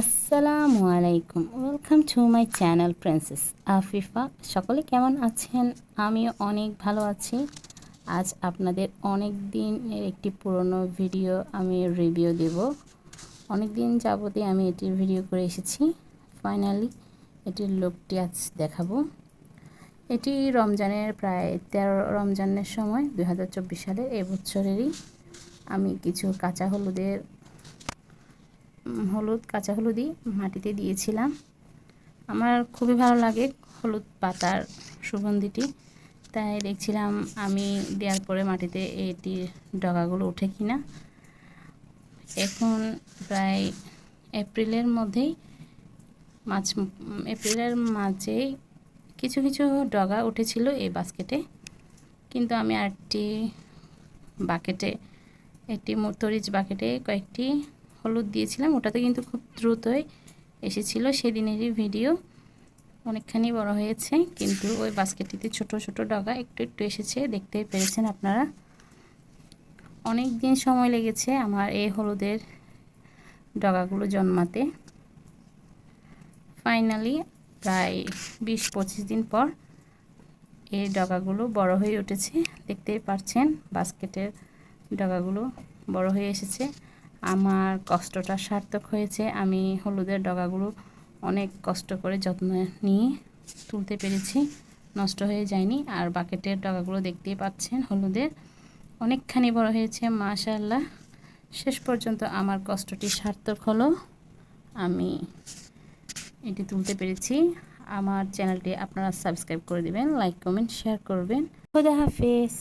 আসসালামু আলাইকুম। Welcome to my channel princess Afifa সকলে কেমন আছেন? আমিও অনেক ভালো আছি। আজ আপনাদের অনেক দিনের একটি পুরনো ভিডিও আমি রিভিউ দেব। অনেক দিন যাবতে আমি এটির ভিডিও করে এসেছি। ফাইনালি এটির লোকটি আজ দেখাবো। এটি রমজানের প্রায় তেরো রমজানের সময় দু হাজার চব্বিশ সালে এবছরেরই আমি কিছু কাঁচা হলুদের হলুদ, কাঁচা হলুদই মাটিতে দিয়েছিলাম। আমার খুবই ভালো লাগে হলুদ পাতার সুগন্ধিটি। তাই দেখছিলাম আমি দেওয়ার পরে মাটিতে এটির ডগাগুলো উঠে কিনা। এখন প্রায় এপ্রিলের মধ্যেই মাছ এপ্রিলের মাঝেই কিছু কিছু ডগা উঠেছিল এই বাস্কেটে। কিন্তু আমি আরেকটি বাকেটে, একটি মরিচ বাকেটে কয়েকটি হলুদ দিয়েছিলাম, ওটাতে কিন্তু খুব দ্রুতই এসেছিল সেদিনেরই ভিডিও। অনেকখানি বড় হয়েছে, কিন্তু ওই বাস্কেটটিতে ছোট ছোট ডগা একটু একটু এসেছে, দেখতে পেরেছেন আপনারা। অনেক দিন সময় লেগেছে আমার এই হলুদের ডগাগুলো জন্মাতে। ফাইনালি প্রায় বিশ, পঁচিশ দিন পর এই ডগাগুলো বড় হয়ে উঠেছে। দেখতেই পাচ্ছেন বাস্কেটের ডগাগুলো বড় হয়ে এসেছে। আমার কষ্টটা সার্থক হয়েছে। আমি হলুদের ডগাগুলো অনেক কষ্ট করে যত্ন নিয়ে তুলতে পেরেছি। নষ্ট হয়ে যায়নি। আর বাকেটের ডগাগুলো দেখতেই পাচ্ছেন হলুদের। অনেকখানি বড় হয়েছে মাশাল্লাহ শেষ পর্যন্ত আমার কষ্টটি সার্থক হলো। আমি এটি তুলতে পেরেছি। আমার চ্যানেলটি আপনারা সাবস্ক্রাইব করে দিবেন, লাইক, কমেন্ট, শেয়ার করবেন। খুদা হাফেজ।